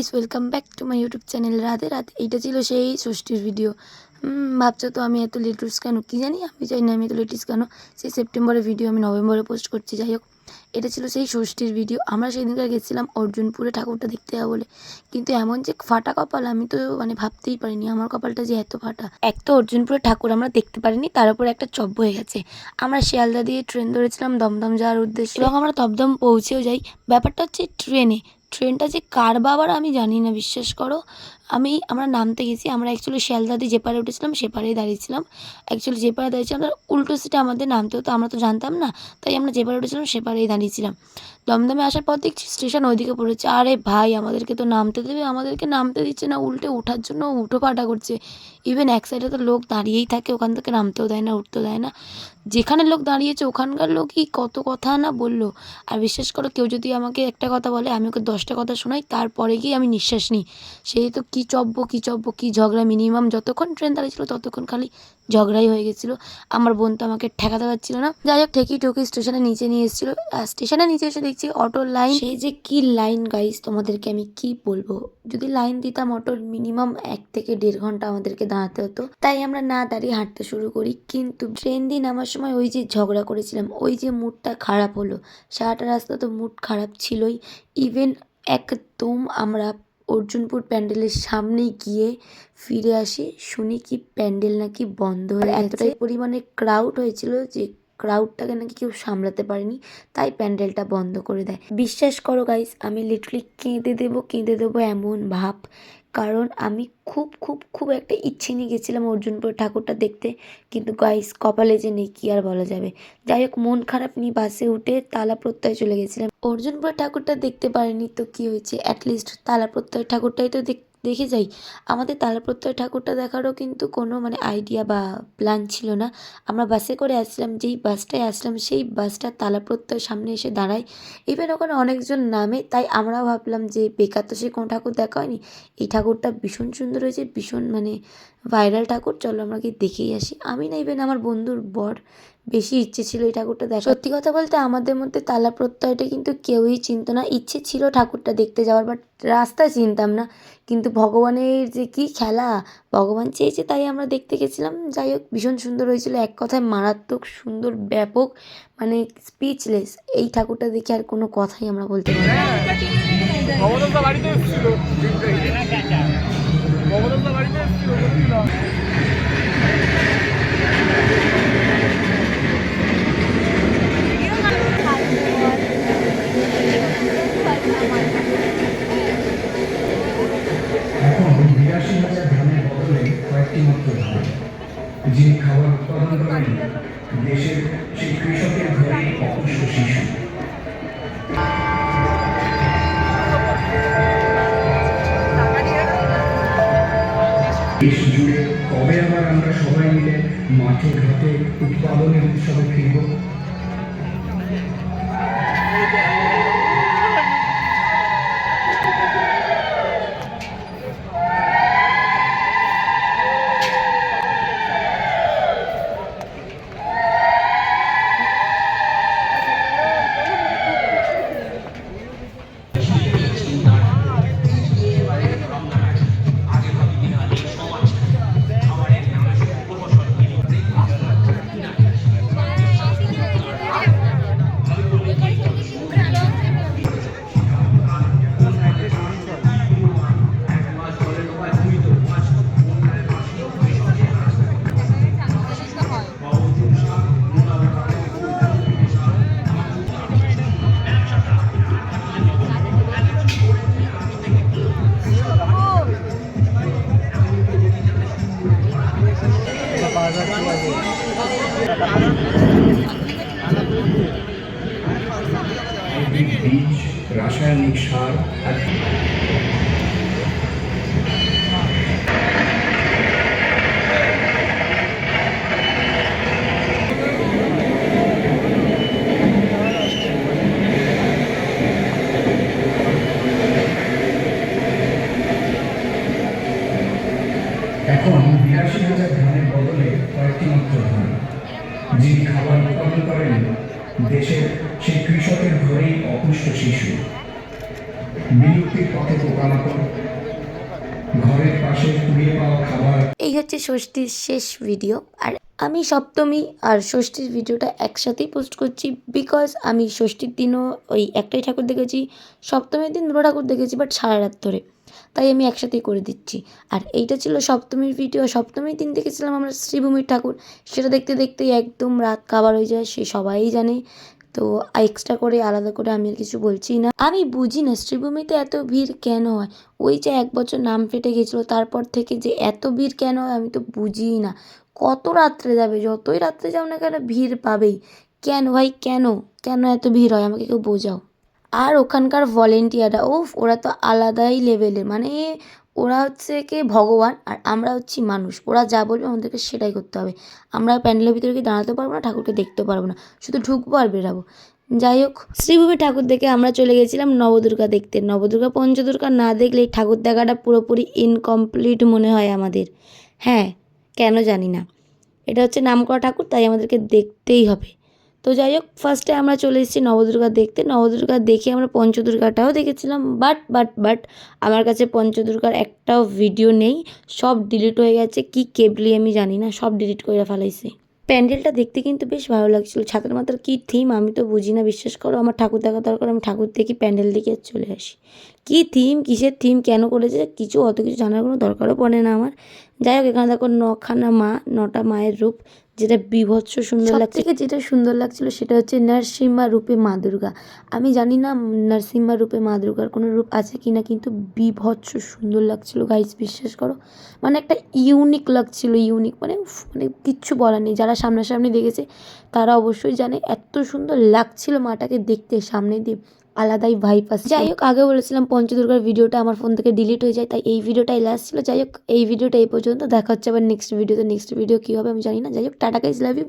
Guys welcome back to my YouTube channel রাতে রাতে এইটা ছিল সেই ষষ্ঠীর ভিডিও ভাবছ তো আমি এত লেটেস্ট কেন? কী জানি? আমি জানি না আমি এত লেটেস্ট কেন? সেই সেপ্টেম্বরের ভিডিও আমি নভেম্বরে পোস্ট করছি, যাই হোক। এটা ছিল সেই ষষ্ঠীর ভিডিও আমরা সেদিনকার গেছিলাম অর্জুনপুরে ঠাকুরটা দেখতে যাব বলে। কিন্তু এমন যে ফাটা কপাল, আমি তো মানে ভাবতেই পারিনি আমার কপালটা যে এত ফাটা। এক তো অর্জুনপুরে ঠাকুর আমরা দেখতে পারিনি, তার উপরে একটা চব্য হয়ে গেছে। আমরা শিয়ালদা দিয়ে ট্রেন ধরেছিলাম দমদম যাওয়ার উদ্দেশ্যে। এবং আমরা দমদম পৌঁছেও যাই। ব্যাপারটা হচ্ছে ট্রেনে ট্রেনটা যে কার বাবার আমি জানি না, বিশ্বাস করো। আমি, আমরা নামতে গেছি, আমরা অ্যাকচুয়ালি শ্যালদাদি যেপারে যে পারে উঠেছিলাম, সে পারেই দাঁড়িয়েছিলাম। অ্যাকচুয়ালি যে পারে দাঁড়িয়েছিলাম উল্টো সিটে আমাদের নামতে হতো, আমরা তো জানতাম না, তাই আমরা যে পারে উঠেছিলাম, সে পারেই দাঁড়িয়েছিলাম। দমদমে আসার পর দেখছি স্টেশন ওইদিকে পড়েছে। আরে ভাই, আমাদেরকে তো নামতে দেবে, আমাদেরকে নামতে দিচ্ছে না, উল্টে ওঠার জন্য উঠো পাটা করছে। ইভেন এক সাইডে তো লোক দাঁড়িয়েই থাকে, ওখান থেকে নামতেও দেয় না, উঠতেও দেয় না। যেখানে লোক দাঁড়িয়েছে, ওখানকার লোকই কত কথা না বলল। আর বিশ্বাস করো, কেউ যদি আমাকে একটা কথা বলে, আমি ওকে দশটা কথা শোনাই, তারপরে গিয়ে আমি নিঃশ্বাস নিই। সেই তো কী চব্য কী চব্য, কী ঝগড়া মিনিমাম যতক্ষণ ট্রেন দাঁড়িয়েছিল ততক্ষণ খালি ঝগড়াই হয়ে গেছিল। আমার বোন তো আমাকে ঠেকাতে পারছিল না। যাই হোক, ঠেকি ঠকি স্টেশনের নিচে নিয়ে এসেছিল। আর স্টেশনের নিচে এসে দেখছি অটোর লাইন সেই যে কি লাইন গাইস তোমাদেরকে আমি কি বলব? যদি লাইন দিতাম অটোর মিনিমাম এক থেকে দেড় ঘণ্টা আমাদেরকে দাঁড়াতে হতো। তাই আমরা না দাঁড়িয়ে হাঁটতে শুরু করি। কিন্তু ট্রেন দিয়ে নামার সময় ওই যে ঝগড়া করেছিলাম, ওই যে মুডটা খারাপ হলো। সারাটা রাস্তা তো মুড খারাপ ছিলই। ইভেন একদম আমরা অর্জুনপুর প্যান্ডেলের সামনে গিয়ে ফিরে আসি। শুনি কি প্যান্ডেল নাকি বন্ধ হয়ে এতটাই পরিমাণে ক্রাউড হয়েছিল যে ক্রাউডটাকে নাকি কেউ সামলাতে পারেনি তাই প্যান্ডেলটা বন্ধ করে দেয়। বিশ্বাস করো গাইস আমি লিটারলি কেঁদে দেবো কেঁদে দেবো এমন ভাব। কারণ আমি খুব খুব খুব একটা ইচ্ছে নিয়ে গেছিলাম অর্জুনপুর ঠাকুরটা দেখতে। কিন্তু গাইস কপালে যে নেই, কি আর বলা যাবে? যাই হোক, মন খারাপ নিয়ে বাসে উঠে তালা প্রত্যয় চলে গেছিলাম। অর্জুনপুর ঠাকুরটা দেখতে পারিনি, তো কী হয়েছে? অ্যাটলিস্ট তালা প্রত্যয় ঠাকুরটাই তো দেখ দেখে যাই। আমাদের তালাপ্রত্যয় ঠাকুরটা দেখারও কিন্তু কোনো মানে আইডিয়া বা প্ল্যান ছিল না। আমরা বাসে করে আসলাম, যেই বাসটায় আসলাম, সেই বাসটা তালাপ্রত্যয় সামনে এসে দাঁড়ায়। এবার ওখানে অনেকজন নামে, তাই আমরাও ভাবলাম যে বেকার তো সে কোনো ঠাকুর দেখা হয়নি। এই ঠাকুরটা ভীষণ সুন্দর হয়েছে, ভীষণ মানে ভাইরাল ঠাকুর, চলো আমরা কি দেখেই আসি। আমি না ইভেন আমার বন্ধুর বর বেশি ইচ্ছে ছিল এই ঠাকুরটা দেখা সত্যি কথা বলতে আমাদের মধ্যে তালা প্রত্যয়টা কিন্তু কেউই চিনত না। ইচ্ছে ছিল ঠাকুরটা দেখতে যাওয়ার বাট রাস্তা চিনতাম না। কিন্তু ভগবানের যে কি খেলা, ভগবান চেয়েছে তাই আমরা দেখতে গেছিলাম। যাই হোক, ভীষণ সুন্দর হয়েছিল। এক কথায় মারাত্মক সুন্দর, ব্যাপক মানে স্পিচলেস এই ঠাকুরটা দেখে আর কোনো কথাই আমরা বলতে পারি না। যিনি খাবার উৎপাদন করেন দেশের সেই কৃষকের ঘরে অপুষ্ট শিশু। দেশ জুড়ে কবে আবার আমরা সবাই মিলে মাঠে ঘাটে উৎপাদনের উৎসবে ফিরব? মাত্র ধান যিনি খাবার উৎপাদন করেন, দেশের সেই কৃষকের ঘরেই অপুষ্ট শিশু। বিলুপ্তির পথে পোকামাকড় ঘরের পাশে কুড়িয়ে পাওয়া খাবার। এই হচ্ছে ষষ্ঠীর শেষ ভিডিও আর আমি সপ্তমী আর ষষ্ঠীর ভিডিওটা একসাথেই পোস্ট করছি বিকজ আমি ষষ্ঠীর দিনও ওই একটাই ঠাকুর দেখেছি, সপ্তমীর দিন দুটো ঠাকুর দেখেছি বাট সারা রাত ধরে। তাই আমি একসাথেই করে দিচ্ছি। আর এইটা ছিল সপ্তমীর ভিডিও সপ্তমীর দিন দেখেছিলাম আমরা শ্রীভূমির ঠাকুর। সেটা দেখতে দেখতেই একদম রাত কাবার হয়ে যায়, সে সবাই জানে। তো এক্সট্রা করে আলাদা করে আমি আর কিছু বলছি না। আমি বুঝি না শ্রীভূমিতে এত ভিড় কেন হয়? ওই যে এক বছর নাম ফেটে গেছিল, তারপর থেকে যে এত ভিড় কেন হয় আমি তো বুঝিই না। কত রাত্রে যাবে? যতই রাত্রে যাও না কেন, ভিড় পাবেই। কেন? ভাই, কেন? কেন এত ভিড় হয়? আমাকে কেউ বোঝাও। আর ওখানকার ভলেন্টিয়াররা ও ওরা তো আলাদাই লেভেলের মানে ওরা হচ্ছে কি ভগবান আর আমরা হচ্ছি মানুষ। ওরা যা বলবে আমাদেরকে সেটাই করতে হবে। আমরা প্যান্ডেলের ভিতরে কি দাঁড়াতে পারব না, ঠাকুরকে দেখতে পারব না। শুধু ঢুকবো আর বেরাবো। যাই হোক, শ্রীভূমি ঠাকুর দেখে আমরা চলে গেছিলাম নবদুর্গা দেখতে। নবদুর্গা, পঞ্চদুর্গা না দেখলে ঠাকুর দেখাটা পুরোপুরি ইনকমপ্লিট মনে হয় আমাদের। হ্যাঁ কেন জানি না। এটা হচ্ছে নামকরা ঠাকুর, তাই আমাদেরকে দেখতেই হবে। তো যাই হোক ফার্স্টে আমরা চলে এসেছি নবদুর্গা দেখতে। নবদুর্গা দেখে আমরা পঞ্চদুর্গাটাও দেখেছিলাম বাট বাট বাট আমার কাছে পঞ্চদুর্গার একটাও ভিডিও নেই। সব ডিলিট হয়ে গেছে, কি কেবলি আমি জানি না, সব ডিলিট করে ফেলাইছে। প্যান্ডেলটা দেখতে কিন্তু বেশ ভালো লাগছিল। ছাতার মাথার কী থিম আমি তো বুঝি না, বিশ্বাস করো, আমার ঠাকুর দেখা দরকার, আমি ঠাকুর দেখি, প্যান্ডেল দেখে চলে আসি। কী থিম কিসের থিম কেন করেছে, কিছু অত কিছু জানার কোনো দরকারও পড়ে না আমার। যাই হোক এখানে দেখো নখানা মা নটা মায়ের রূপ যেটা বিভৎস সুন্দর লাগছে। থেকে যেটা সুন্দর লাগছিল সেটা হচ্ছে নরসিংহা রূপে মা দুর্গা। আমি জানি না নরসিংহা রূপে মা দুর্গার কোনো রূপ আছে কি না কিন্তু বিভৎস সুন্দর লাগছিল গাইস বিশ্বাস করো। মানে একটা ইউনিক লাগছিল ইউনিক মানে মানে কিচ্ছু বলার নেই। যারা সামনাসামনি দেখেছে তারা অবশ্যই জানে এত সুন্দর লাগছিল মাটাকে দেখতে সামনে দিয়ে। আলাদাই ভাইপ আসছে। যাই হোক, আগে বলেছিলাম পঞ্চদুর্গার ভিডিওটা আমার ফোন থেকে ডিলিট হয়ে যায়, তাই এই ভিডিওটাই লাস্ট ছিল। যাই হোক, এই ভিডিওটা এই পর্যন্ত। দেখা হচ্ছে আবার নেক্সট ভিডিওতে নেক্সট ভিডিও কী হবে আমি জানি না। যাই হোক, টাটা গাইজ লাভ ইউ